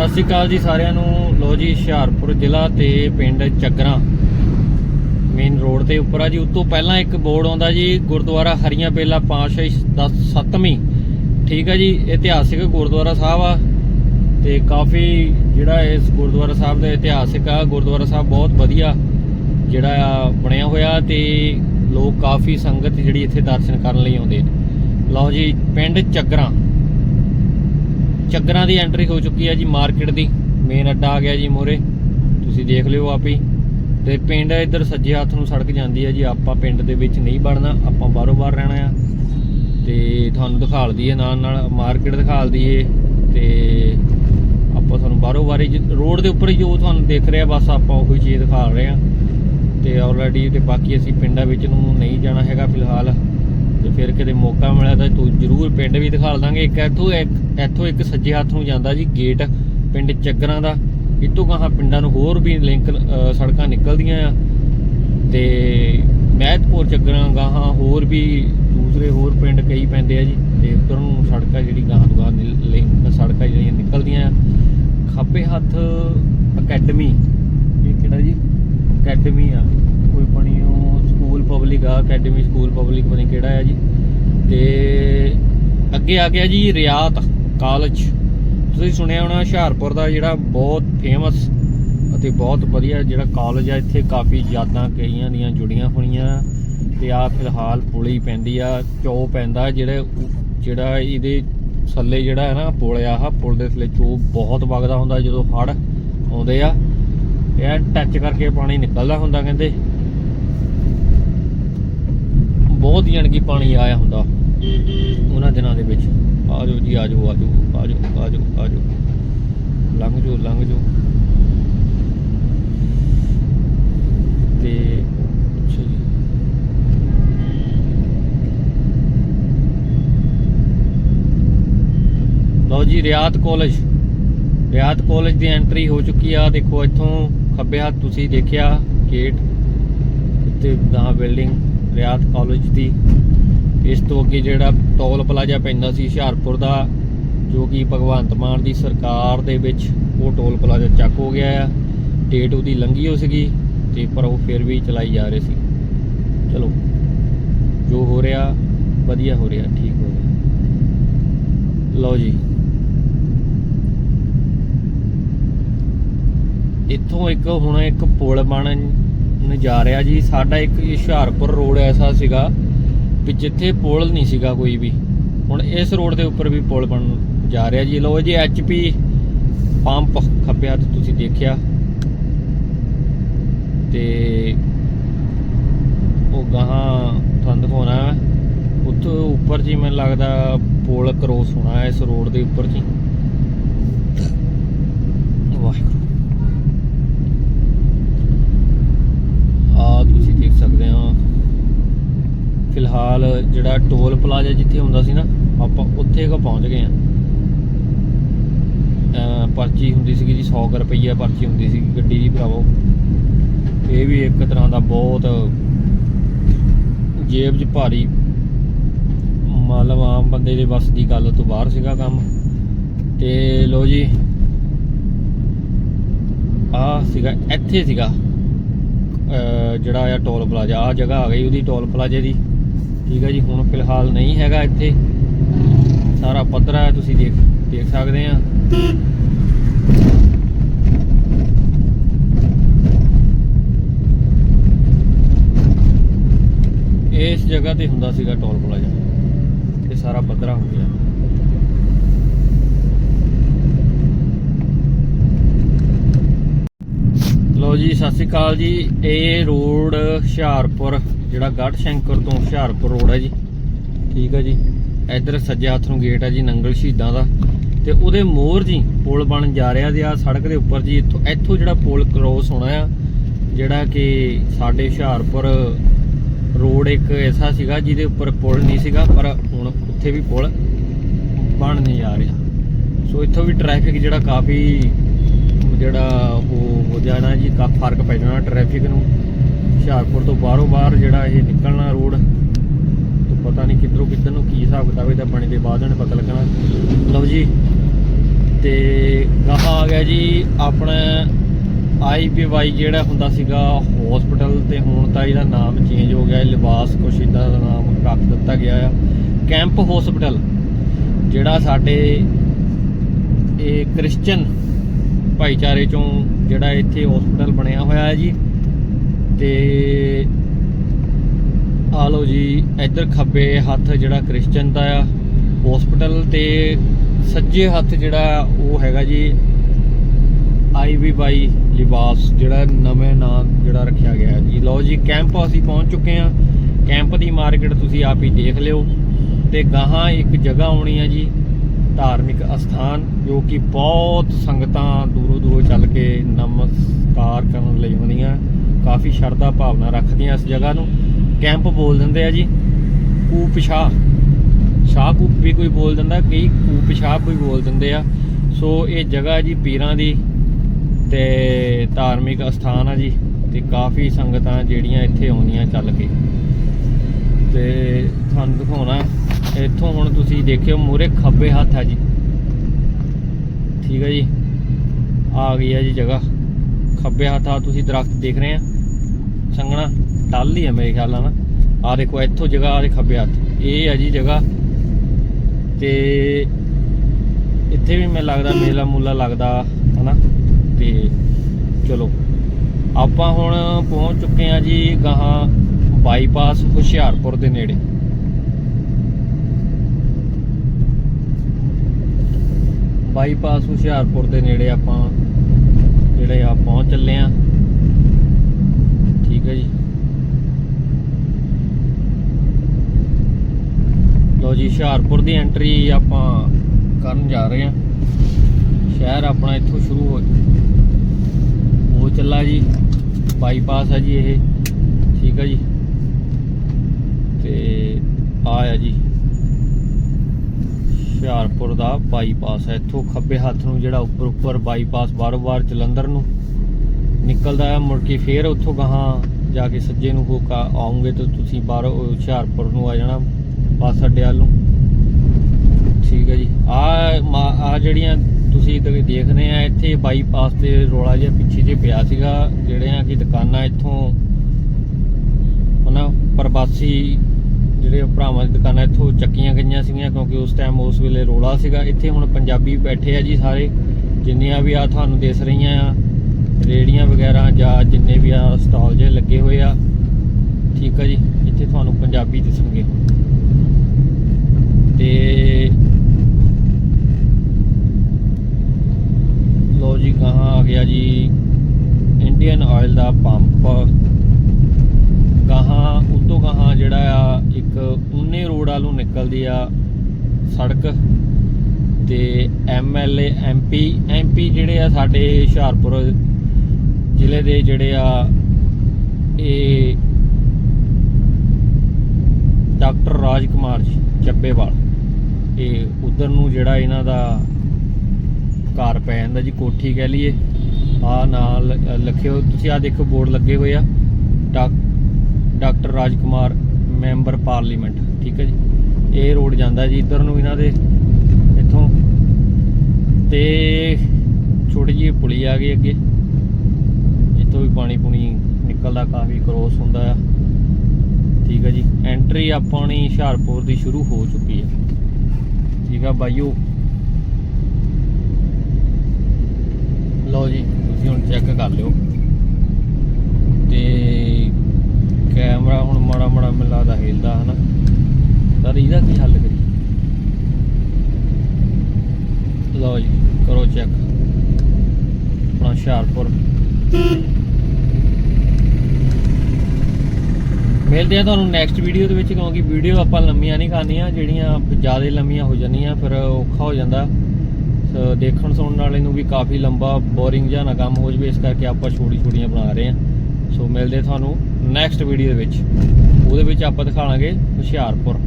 ਸਤਿ ਸ਼੍ਰੀ ਅਕਾਲ ਜੀ ਸਾਰਿਆਂ ਨੂੰ। ਲੋ ਜੀ, ਹੁਸ਼ਿਆਰਪੁਰ ਜ਼ਿਲ੍ਹਾ ਤੇ ਪਿੰਡ ਚੱਗਰਾਂ ਮੇਨ ਰੋਡ ਤੇ ਉੱਪਰ ਆ ਜੀ। ਉਤੋਂ ਪਹਿਲਾਂ ਇੱਕ ਬੋਰਡ ਆਉਂਦਾ ਜੀ, ਗੁਰਦੁਆਰਾ ਹਰੀਆਂ ਬੇਲਾ ਪਾਤਸ਼ਾਹੀ 7ਵੀਂ ਠੀਕ ਆ ਜੀ, ਇਤਿਹਾਸਿਕ ਗੁਰਦੁਆਰਾ ਸਾਹਿਬ ਆ ਤੇ ਕਾਫੀ ਜਿਹੜਾ ਇਸ ਗੁਰਦੁਆਰਾ ਸਾਹਿਬ ਦਾ ਇਤਿਹਾਸਿਕ ਆ। ਗੁਰਦੁਆਰਾ ਸਾਹਿਬ ਬਹੁਤ ਵਧੀਆ ਜਿਹੜਾ ਆ, ਬਣਿਆ ਹੋਇਆ ਤੇ ਲੋਕ ਕਾਫੀ ਸੰਗਤ ਜਿਹੜੀ ਇੱਥੇ ਦਰਸ਼ਨ ਕਰਨ ਲਈ ਆਉਂਦੇ ਨੇ। ਲਓ ਜੀ, ਪਿੰਡ ਚੱਗਰਾਂ। ਚੱਗਰਾਂ ਦੀ ਐਂਟਰੀ ਹੋ ਚੁੱਕੀ ਹੈ ਜੀ ਮਾਰਕੀਟ ਦੀ। ਮੇਨ ਅੱਡਾ ਆ ਗਿਆ ਜੀ ਮੋਰੇ। ਤੁਸੀਂ ਦੇਖ ਲਿਓ ਆਪ ਹੀ। ਤੇ ਪਿੰਡ ਇੱਧਰ ਸੱਜੇ ਹੱਥ ਨੂੰ ਸੜਕ ਜਾਂਦੀ ਹੈ ਜੀ। ਆਪਾਂ ਪਿੰਡ ਦੇ ਵਿੱਚ ਨਹੀਂ ਵੜਨਾ ਆਪਾਂ ਬਾਹਰੋਂ ਬਾਹਰ ਰਹਿਣਾ ਆ। ਤੇ ਤੁਹਾਨੂੰ ਦਿਖਾਲ ਦਈਏ ਨਾਲ ਨਾਲ ਮਾਰਕੀਟ ਦਿਖਾਲ ਦਈਏ। ਤੇ ਆਪਾਂ ਤੁਹਾਨੂੰ ਬਾਹਰੋਂ ਬਾਰੇ ਰੋਡ ਦੇ ਉੱਪਰ ਹੀ ਜੋ ਤੁਹਾਨੂੰ ਦਿਖ ਰਿਹਾ, ਬਸ ਆਪਾਂ ਉਹੀ ਚੀਜ਼ ਦਿਖਾ ਰਹੇ ਆ। ਤੇ ਆਲਰੇਡੀ ਤੇ ਬਾਕੀ ਅਸੀਂ ਪਿੰਡਾਂ ਵਿੱਚ ਨੂੰ ਨਹੀਂ ਜਾਣਾ ਹੈਗਾ ਫਿਲਹਾਲ। ਤੇ ਫਿਰ ਕਿਤੇ ਮੌਕਾ ਮਿਲਿਆ ਤਾਂ ਤੂੰ ਜ਼ਰੂਰ ਪਿੰਡ ਵੀ ਦਿਖਾ ਦਾਂਗੇ। ਇੱਕ ਇੱਥੋਂ ਇੱਕ ਇੱਥੋਂ ਇੱਕ ਸੱਜੇ ਹੱਥ ਨੂੰ ਜਾਂਦਾ ਜੀ ਗੇਟ ਪਿੰਡ ਚੱਗਰਾਂ ਦਾ। ਇਤੋਂ ਗਾਹਾਂ ਪਿੰਡਾਂ ਨੂੰ ਹੋਰ ਵੀ ਲਿੰਕ ਸੜਕਾਂ ਨਿਕਲਦੀਆਂ ਆ। ਤੇ ਮਹਿਤਪੁਰ ਚੱਗਰਾਂ ਗਾਹਾਂ ਹੋਰ ਵੀ ਦੂਸਰੇ ਹੋਰ ਪਿੰਡ ਕਈ ਪੈਂਦੇ ਆ ਜੀ। ਤੇ ਉਧਰ ਨੂੰ ਸੜਕਾਂ ਜਿਹੜੀ ਗਾਹਾਂ ਤੋਂ ਗਾਹਾਂ ਨਿ- ਲਿੰਕ ਸੜਕਾਂ ਜਿਹੜੀਆਂ ਨਿਕਲਦੀਆਂ ਆ। ਖੱਬੇ ਹੱਥ ਅਕੈਡਮੀ। ਇਹ ਕਿਹੜਾ ਜੀ? ਅਕੈਡਮੀ ਆ। ਸਕੂਲ ਅਕੈਡਮੀ ਸਕੂਲ ਪਬਲਿਕ ਬਣੀ ਕਿਹੜਾ ਆ ਜੀ। ਤੇ ਅੱਗੇ ਆ ਗਿਆ ਜੀ ਰਿਆਤ ਕਾਲਜ ਤੁਸੀਂ ਸੁਣਿਆ ਹੋਣਾ, ਹੁਸ਼ਿਆਰਪੁਰ ਦਾ ਜਿਹੜਾ ਬਹੁਤ ਫੇਮਸ ਅਤੇ ਬਹੁਤ ਵਧੀਆ ਜਿਹੜਾ ਕਾਲਜ ਆ, ਇੱਥੇ ਕਾਫੀ ਯਾਦਾਂ ਕਈਆਂ ਦੀਆਂ ਜੁੜੀਆਂ ਹੋਈਆਂ। ਤੇ ਆ ਫਿਲਹਾਲ ਪੁਲੀ ਪੈਂਦੀ ਆ ਚੋ ਪੈਂਦਾ ਜਿਹੜੇ ਜਿਹੜਾ ਇਹਦੇ ਥੱਲੇ ਜਿਹੜਾ ਹੈ ਨਾ, ਪੁਲ ਆ, ਆਹ ਪੁਲ ਦੇ ਥੱਲੇ ਚੋ ਬਹੁਤ ਵਗਦਾ ਹੁੰਦਾ ਜਦੋਂ ਹੜ ਆਉਂਦੇ ਆ। ਇਹ ਟੱਚ ਕਰਕੇ ਪਾਣੀ ਨਿਕਲਦਾ ਹੁੰਦਾ, ਕਹਿੰਦੇ। ਬਹੁਤ ਯਾਨ ਕਿ ਪਾਣੀ ਆਇਆ ਹੁੰਦਾ। ਉਹਨਾਂ ਦਿਨਾਂ ਦੇ ਵਿੱਚ। ਆ ਜਾਓ ਜੀ ਆ ਜਾਓ ਆ ਜਾਓ ਆ ਜਾਓ ਆ ਜਾਓ ਆ ਜਾਓ ਲੰਘ ਜਾਓ ਲੰਘ ਜਾਓ ਤੇ ਅੱਛਾ ਜੀ। ਲਓ ਜੀ, ਰਿਆਤ ਕਾਲਜ। ਰਿਆਤ ਕਾਲਜ ਦੀ ਐਂਟਰੀ ਹੋ ਚੁੱਕੀ ਆ। ਦੇਖੋ, ਇੱਥੋਂ ਖੱਬੇ ਹੱਥ ਤੁਸੀਂ ਦੇਖਿਆ ਗੇਟ ਇੱਥੇ ਗਾਂ ਬਿਲਡਿੰਗ ਰਿਆਤ ਕਾਲਜ ਦੀ। ਇਸ ਤੋਂ ਅੱਗੇ ਜਿਹੜਾ ਟੋਲ ਪਲਾਜ਼ਾ ਪੈਂਦਾ ਸੀ ਹੁਸ਼ਿਆਰਪੁਰ ਦਾ, ਜੋ ਕਿ ਭਗਵੰਤ ਮਾਨ ਦੀ ਸਰਕਾਰ ਦੇ ਵਿੱਚ ਉਹ ਟੋਲ ਪਲਾਜ਼ਾ ਚੱਕ ਹੋ ਗਿਆ ਆ। ਡੇਟ ਉਹਦੀ ਲੰਘੀ ਹੋ ਸੀਗੀ ਤੇ ਪਰ ਉਹ ਫਿਰ ਵੀ ਚਲਾਈ ਜਾ ਰਹੇ ਸੀ। ਚਲੋ, ਜੋ ਹੋ ਰਿਹਾ, ਵਧੀਆ ਹੋ ਰਿਹਾ, ਠੀਕ ਹੋ ਰਿਹਾ। ਲਓ ਜੀ। ਇੱਥੋਂ ਇੱਕ, ਹੁਣ ਇੱਕ ਪੁਲ ਬਣਨ ਜਾ ਰਿਹਾ ਜੀ। ਸਾਡਾ ਇੱਕ ਹੁਸ਼ਿਆਰਪੁਰ ਰੋਡ ਐਸਾ ਸੀਗਾ ਵੀ ਜਿੱਥੇ ਪੁਲ ਨਹੀਂ ਸੀਗਾ ਕੋਈ ਵੀ। ਹੁਣ ਇਸ ਰੋਡ ਦੇ ਉੱਪਰ ਵੀ ਪੁਲ ਬਣ ਜਾ ਰਿਹਾ ਜੀ। ਲਓ ਜੀ, ਐਚਪੀ ਪੰਪ ਖੱਬੇ ਤੇ ਤੁਸੀਂ ਦੇਖਿਆ। ਤੇ ਉਹ ਗਾਹਾਂ ਤੁਹਾਨੂੰ ਦਿਖਾਉਣਾ ਹੈ। ਉੱਥੋਂ ਉੱਪਰ ਜੀ ਮੈਨੂੰ ਲੱਗਦਾ ਪੁਲ ਕ੍ਰੋਸ ਹੋਣਾ ਇਸ ਰੋਡ ਦੇ ਉੱਪਰ ਜੀ ਵਾਹਿਗੁਰੂ ਆ ਤੁਸੀਂ ਦੇਖ ਸਕਦੇ ਹੋ ਫਿਲਹਾਲ ਜਿਹੜਾ ਟੋਲ ਪਲਾਜ਼ਾ ਜਿੱਥੇ ਹੁੰਦਾ ਸੀ ਨਾ, ਆਪਾਂ ਉੱਥੇ ਕੋ ਪਹੁੰਚ ਗਏ ਆ ਪਰਚੀ ਹੁੰਦੀ ਸੀਗੀ ਜੀ 100 ਰੁਪਈਆ ਪਰਚੀ ਹੁੰਦੀ ਸੀ ਗੱਡੀ ਦੀ ਭਰਾਵੋ। ਇਹ ਵੀ ਇੱਕ ਤਰ੍ਹਾਂ ਦਾ ਬਹੁਤ ਜੇਬ 'ਚ ਭਾਰੀ ਮਤਲਬ ਆਮ ਬੰਦੇ ਦੇ ਵੱਸ ਦੀ ਗੱਲ ਤੋਂ ਬਾਹਰ ਸੀਗਾ ਕੰਮ। ਤੇ ਲੋ ਜੀ ਆ ਸੀਗਾ, ਇੱਥੇ ਸੀਗਾ ਜਿਹੜਾ ਆ ਟੋਲ ਪਲਾਜ਼ਾ ਆ ਜਗ੍ਹਾ ਆ ਗਈ ਉਹਦੀ ਟੋਲ ਪਲਾਜ਼ੇ ਦੀ। ਠੀਕ ਹੈ ਜੀ, ਹੁਣ ਫਿਲਹਾਲ ਨਹੀਂ ਹੈਗਾ ਇੱਥੇ। ਸਾਰਾ ਪੱਧਰਾ ਹੈ, ਤੁਸੀਂ ਦੇਖ ਦੇਖ ਸਕਦੇ ਆ। ਇਸ ਜਗ੍ਹਾ ਤੇ ਹੁੰਦਾ ਸੀਗਾ ਟੋਲ ਪਲਾਜ਼ਾ। ਇਹ ਸਾਰਾ ਪੱਧਰਾ ਹੋ ਗਿਆ। ਜੀ, ਸਤਿ ਸ਼੍ਰੀ ਅਕਾਲ ਜੀ। ਇਹ ਰੋਡ ਹੁਸ਼ਿਆਰਪੁਰ, ਜਿਹੜਾ ਗੜ ਸ਼ੰਕਰ ਤੋਂ ਹੁਸ਼ਿਆਰਪੁਰ ਰੋਡ ਹੈ ਜੀ। ਠੀਕ ਹੈ ਜੀ। ਇੱਧਰ ਸੱਜੇ ਹੱਥ ਨੂੰ ਗੇਟ ਹੈ ਜੀ, ਨੰਗਲ ਸ਼ਹੀਦਾਂ ਦਾ। ਤੇ ਉਹਦੇ ਮੋਹਰ ਜੀ, ਪੁਲ ਬਣ ਜਾ ਰਿਹਾ ਜੀ ਆ ਸੜਕ ਦੇ ਉੱਪਰ ਜੀ। ਇੱਥੋਂ ਇੱਥੋਂ ਜਿਹੜਾ ਪੁਲ ਕ੍ਰੋਸ ਹੋਣਾ ਆ, ਜਿਹੜਾ ਕਿ ਸਾਡੇ ਹੁਸ਼ਿਆਰਪੁਰ ਰੋਡ ਇੱਕ ਐਸਾ ਸੀਗਾ ਜਿਹਦੇ ਉੱਪਰ ਪੁਲ ਨਹੀਂ ਸੀਗਾ, ਪਰ ਹੁਣ ਉੱਥੇ ਵੀ ਪੁਲ ਬਣ ਨਹੀਂ ਜਾ ਰਿਹਾ। ਸੋ ਇੱਥੋਂ ਵੀ ਟ੍ਰੈਫਿਕ ਜਿਹੜਾ ਕਾਫੀ ਜਿਹੜਾ ਉਹ ਹੋ ਜਾਣਾ ਜੀ, ਕਾਫੀ, ਫ਼ਰਕ ਪੈ ਜਾਣਾ ਟ੍ਰੈਫਿਕ ਨੂੰ। ਹੁਸ਼ਿਆਰਪੁਰ ਤੋਂ ਬਾਹਰੋਂ ਬਾਹਰ ਜਿਹੜਾ ਇਹ ਨਿਕਲਣਾ ਰੋਡ ਤੋਂ ਪਤਾ ਨਹੀਂ ਕਿੱਧਰੋਂ ਕਿੱਧਰ ਨੂੰ ਕੀ ਹਿਸਾਬ ਕਿਤਾਬ ਇਹਦਾ ਬਣੇ ਦੇ ਬਾਅਦ ਉਹਨੇ ਪਤਾ ਲੱਗਣਾ। ਲਓ ਜੀ, ਤੇ ਗਾਹਾਂ ਆ ਗਿਆ ਜੀ ਆਪਣਾ ਆਈਪੀਵਾਈ ਜਿਹੜਾ ਹੁੰਦਾ ਸੀਗਾ ਹਸਪੀਟਲ ਤੇ। ਹੁਣ ਤਾਂ ਇਹਦਾ ਨਾਮ ਚੇਂਜ ਹੋ ਗਿਆ ਲਿਬਾਸ ਕੁਛ ਇਦਾਂ ਦਾ ਨਾਮ ਰੱਖ ਦਿੱਤਾ ਗਿਆ ਆ। ਕੈਂਪ ਹਸਪੀਟਲ ਜਿਹੜਾ ਸਾਡੇ ਇਹ ਕ੍ਰਿਸਚੀਅਨ ਭਾਈਚਾਰੇ ਚੋਂ ਜਿਹੜਾ ਇੱਥੇ ਹਸਪੀਟਲ ਬਣਿਆ ਹੋਇਆ ਹੈ ਜੀ। ਤੇ ਆ ਲਓ ਜੀ, ਇੱਧਰ ਖੱਬੇ ਹੱਥ ਜਿਹੜਾ ਕ੍ਰਿਸਚਨ ਦਾ ਆ ਹਸਪੀਟਲ ਤੇ ਸੱਜੇ ਹੱਥ ਜਿਹੜਾ ਉਹ ਹੈਗਾ ਜੀ ਆਈਵੀ ਬਾਈ ਲਿਬਾਸ ਜਿਹੜਾ ਨਵੇਂ ਨਾਮ ਜਿਹੜਾ ਰੱਖਿਆ ਗਿਆ ਹੈ। ਜੀ ਲਓ ਜੀ ਕੈਂਪ ਅਸੀਂ ਪਹੁੰਚ ਚੁੱਕੇ ਹਾਂ। ਕੈਂਪ ਦੀ ਮਾਰਕੀਟ ਤੁਸੀਂ ਆਪ ਹੀ ਦੇਖ ਲਿਓ। ਤੇ ਗਾਹਾਂ ਇੱਕ ਜਗ੍ਹਾ ਆਉਣੀ ਹੈ ਜੀ ਧਾਰਮਿਕ ਅਸਥਾਨ, ਜੋ ਕਿ ਬਹੁਤ ਸੰਗਤਾਂ ਦੂਰੋਂ ਦੂਰੋਂ ਚੱਲ ਕੇ ਨਮਸਕਾਰ ਕਰਨ ਲਈ ਆਉਂਦੀਆਂ। ਕਾਫੀ ਸ਼ਰਧਾ ਭਾਵਨਾ ਰੱਖਦੀਆਂ ਇਸ ਜਗ੍ਹਾ ਨੂੰ। ਕੈਂਪ ਬੋਲ ਦਿੰਦੇ ਆ ਜੀ। ਕੂਪ ਸ਼ਾਹ। ਸ਼ਾਹ ਕੂਪ ਵੀ ਕੋਈ ਬੋਲ ਦਿੰਦਾ, ਕਈ ਕੂਪ ਸ਼ਾਹ ਵੀ ਬੋਲ ਦਿੰਦੇ ਆ। ਸੋ ਇਹ ਜਗ੍ਹਾ ਜੀ ਪੀਰਾਂ ਦੀ ਤੇ ਧਾਰਮਿਕ ਅਸਥਾਨ ਆ ਜੀ। ਤੇ ਕਾਫੀ ਸੰਗਤਾਂ ਜਿਹੜੀਆਂ ਇੱਥੇ ਆਉਂਦੀਆਂ ਚੱਲ ਕੇ। ਤੇ ਤੁਹਾਨੂੰ ਦਿਖਾਉਣਾ। ਇੱਥੋਂ ਹੁਣ ਤੁਸੀਂ ਦੇਖਿਓ ਮੂਰੇ ਖੱਬੇ ਹੱਥ ਆ ਜੀ। ਠੀਕ ਹੈ ਜੀ। ਆ ਗਈ ਹੈ ਜੀ ਜਗ੍ਹਾ। ਖੱਬੇ ਹੱਥ ਆ, ਤੁਸੀਂ ਦਰਖਤ ਦੇਖ ਰਹੇ ਆ। ਸੰਗਣਾ ਟੱਲ ਹੀ ਹੈ ਮੇਰੇ ਖਿਆਲ ਨਾਲ ਨਾ। ਆ ਦੇਖੋ, ਇੱਥੋਂ ਜਗ੍ਹਾ, ਆ ਦੇ ਖੱਬੇ ਹੱਥ। ਇਹ ਹੈ ਜੀ ਜਗ੍ਹਾ। ਤੇ ਇੱਥੇ ਵੀ ਮੈਨੂੰ ਲੱਗਦਾ, ਮੇਲਾ ਮੂਲਾ ਲੱਗਦਾ, ਹਨਾ? ਤੇ ਚਲੋ। ਆਪਾਂ ਹੁਣ ਪਹੁੰਚ ਚੁੱਕੇ ਆ ਜੀ ਗਾਹਾਂ ਬਾਈਪਾਸ ਹੁਸ਼ਿਆਰਪੁਰ ਦੇ ਨੇੜੇ। ਬਾਈਪਾਸ ਹੁਸ਼ਿਆਰਪੁਰ ਦੇ ਨੇੜੇ ਆਪਾਂ ਜਿਹੜੇ ਆ ਪਹੁੰਚ ਚੱਲੇ ਆ। ਠੀਕ ਹੈ ਜੀ। ਲੋ ਜੀ, ਹੁਸ਼ਿਆਰਪੁਰ ਦੀ ਐਂਟਰੀ ਆਪਾਂ ਕਰਨ ਜਾ ਰਹੇ ਆ। ਸ਼ਹਿਰ ਆਪਣਾ ਇੱਥੋਂ ਸ਼ੁਰੂ ਹੋ ਹੋ ਚੱਲਾ ਜੀ। ਬਾਈਪਾਸ ਹੈ ਜੀ ਇਹ। ਠੀਕ ਹੈ ਜੀ। ਤੇ ਆ ਆ ਜੀ। ਹੁਸ਼ਿਆਰਪੁਰ ਦਾ ਬਾਈਪਾਸ ਹੈ। ਇੱਥੋਂ ਖੱਬੇ ਹੱਥ ਨੂੰ ਜਿਹੜਾ ਉੱਪਰ ਉੱਪਰ ਬਾਈਪਾਸ ਬਾਰ-ਬਾਰ ਜਲੰਧਰ ਨੂੰ ਨਿਕਲਦਾ ਹੈ। ਮੁੜ ਕੇ ਫੇਰ ਉੱਥੋਂ ਗਾਹਾਂ ਜਾ ਕੇ ਸੱਜੇ ਨੂੰ ਹੋਕਾ ਆਉਂਗੇ ਤਾਂ ਤੁਸੀਂ ਬਾਹਰ ਹੁਸ਼ਿਆਰਪੁਰ ਨੂੰ ਆ ਜਾਣਾ ਬੱਸ ਅੱਡੇ ਵੱਲ ਨੂੰ। ਠੀਕ ਹੈ ਜੀ। ਆ ਆ ਜਿਹੜੀਆਂ ਤੁਸੀਂ ਦ- ਦੇਖ ਰਹੇ ਆ, ਇੱਥੇ ਬਾਈਪਾਸ ਤੇ ਰੋਲਾ ਜਿਹਾ ਪਿੱਛੇ ਜੇ ਪਿਆ ਸੀਗਾ। ਜਿਹੜੇ ਆ ਕਿ ਦੁਕਾਨਾਂ ਇੱਥੋਂ ਹਨਾ, ਪ੍ਰਵਾਸੀ ਜਿਹੜੇ ਭਰਾਵਾਂ ਦੀ ਦੁਕਾਨਾਂ ਇੱਥੋਂ ਚੱਕੀਆਂ ਗਈਆਂ ਸੀਗੀਆਂ, ਕਿਉਂਕਿ ਉਸ ਟਾਈਮ ਉਸ ਵੇਲੇ ਰੋਲਾ ਸੀਗਾ। ਇੱਥੇ ਹੁਣ ਪੰਜਾਬੀ ਬੈਠੇ ਆ ਜੀ ਸਾਰੇ। ਜਿੰਨੀਆਂ ਵੀ ਆ ਤੁਹਾਨੂੰ ਦਿਸ ਰਹੀਆਂ ਆ ਰੇੜੀਆਂ ਵਗੈਰਾ ਜਾਂ ਜਿੰਨੇ ਵੀ ਆ ਸਟਾਲ ਜੇ ਲੱਗੇ ਹੋਏ ਆ, ਠੀਕ ਆ ਜੀ। ਇੱਥੇ ਤੁਹਾਨੂੰ ਪੰਜਾਬੀ ਦਿਸਣਗੇ ਤੇ ਲੋ ਜੀ ਕਹਾਂ ਆ ਗਿਆ ਜੀ ਇੰਡੀਅਨ ਆਇਲ ਦਾ ਪੰਪ ਗਾਹਾਂ ਉਤੋਂ ਗਾਹਾਂ ਜਿਹੜਾ ਆ ਇੱਕ ਉਨੇ ਰੋਡ ਵੱਲੋਂ ਨਿਕਲਦੀ ਆ ਸੜਕ ਤੇ ਐਮਐਲਏ ਐਮਪੀ ਐਮਪੀ ਜਿਹੜੇ ਆ ਸਾਡੇ ਹੁਸ਼ਿਆਰਪੁਰ ਜ਼ਿਲ੍ਹੇ ਦੇ ਜਿਹੜੇ ਆ ਇਹ ਡਾਕਟਰ ਰਾਜ ਕੁਮਾਰ ਜੀ ਚੱਬੇਵਾਲ। ਇਹ ਉਧਰ ਨੂੰ ਜਿਹੜਾ ਇਹਨਾਂ ਦਾ ਘਰ ਪੈ ਜਾਂਦਾ ਜੀ ਕੋਠੀ ਕਹਿ ਲਈਏ। ਆ ਨਾਲ ਅ, ਲਿਖਿਓ ਤੁਸੀਂ ਆ ਦੇਖੋ ਬੋਰਡ ਲੱਗੇ ਹੋਏ ਆ। Doc- doctor Raj Kumar member parliament ਠੀਕ ਹੈ ਜੀ। ਇਹ ਰੋਡ ਜਾਂਦਾ ਜੀ ਇੱਧਰ ਨੂੰ ਇਹਨਾਂ ਦੇ, ਇੱਥੋਂ। ਤੇ ਛੋਟੀ ਜਿਹੀ ਪੁਲੀ ਆ ਗਈ ਅੱਗੇ। ਇੱਥੋਂ ਵੀ ਪਾਣੀ ਪੁਣੀ ਨਿਕਲਦਾ, ਕਾਫੀ ਕ੍ਰੋਸ ਹੁੰਦਾ ਆ। ਠੀਕ ਹੈ ਜੀ। ਐਂਟਰੀ ਆਪਣੀ ਹੁਸ਼ਿਆਰਪੁਰ ਦੀ ਸ਼ੁਰੂ ਹੋ ਚੁੱਕੀ ਹੈ ਠੀਕ ਆ ਬਾਈਓ। ਲਓ ਜੀ, ਤੁਸੀਂ ਹੁਣ ਚੈੱਕ ਕਰ ਲਿਓ ਤੇ ਕੈਮਰਾ ਹੁਣ ਮਾੜਾ ਮਾੜਾ ਮੈਨੂੰ ਲੱਗਦਾ ਹਿਲਦਾ ਹਨਾ ਪਰ ਇਹਦਾ ਕੀ ਹੱਲ ਕਰੀਏ? ਲਓ ਜੀ, ਕਰੋ ਚੈੱਕ ਆਪਣਾ ਹੁਸ਼ਿਆਰਪੁਰ। ਮਿਲਦੇ ਆ ਤੁਹਾਨੂੰ ਨੈਕਸਟ ਵੀਡੀਓ ਦੇ ਵਿੱਚ, ਕਿਉਂਕਿ ਵੀਡੀਓ ਆਪਾਂ ਲੰਮੀਆਂ ਨਹੀਂ ਕਰਨੀਆਂ ਜਿਹੜੀਆਂ ਜ਼ਿਆਦਾ ਲੰਮੀਆਂ ਹੋ ਜਾਂਦੀਆਂ, ਫਿਰ ਔਖਾ ਹੋ ਜਾਂਦਾ। ਸੋ, ਦੇਖਣ ਸੁਣਨ ਵਾਲੇ ਨੂੰ ਵੀ ਕਾਫੀ ਲੰਬਾ ਬੋਰਿੰਗ ਜਿਹਾ ਨਾ ਕੰਮ ਹੋ ਜਵੇ, ਇਸ ਕਰਕੇ ਆਪਾਂ ਛੋਟੀ ਛੋਟੀਆਂ ਬਣਾ ਰਹੇ ਹਾਂ। ਸੋ ਮਿਲਦੇ ਤੁਹਾਨੂੰ ਨੈਕਸਟ ਵੀਡੀਓ ਦੇ ਵਿੱਚ। ਉਹਦੇ ਵਿੱਚ ਆਪਾਂ ਦਿਖਾਵਾਂਗੇ ਹੁਸ਼ਿਆਰਪੁਰ।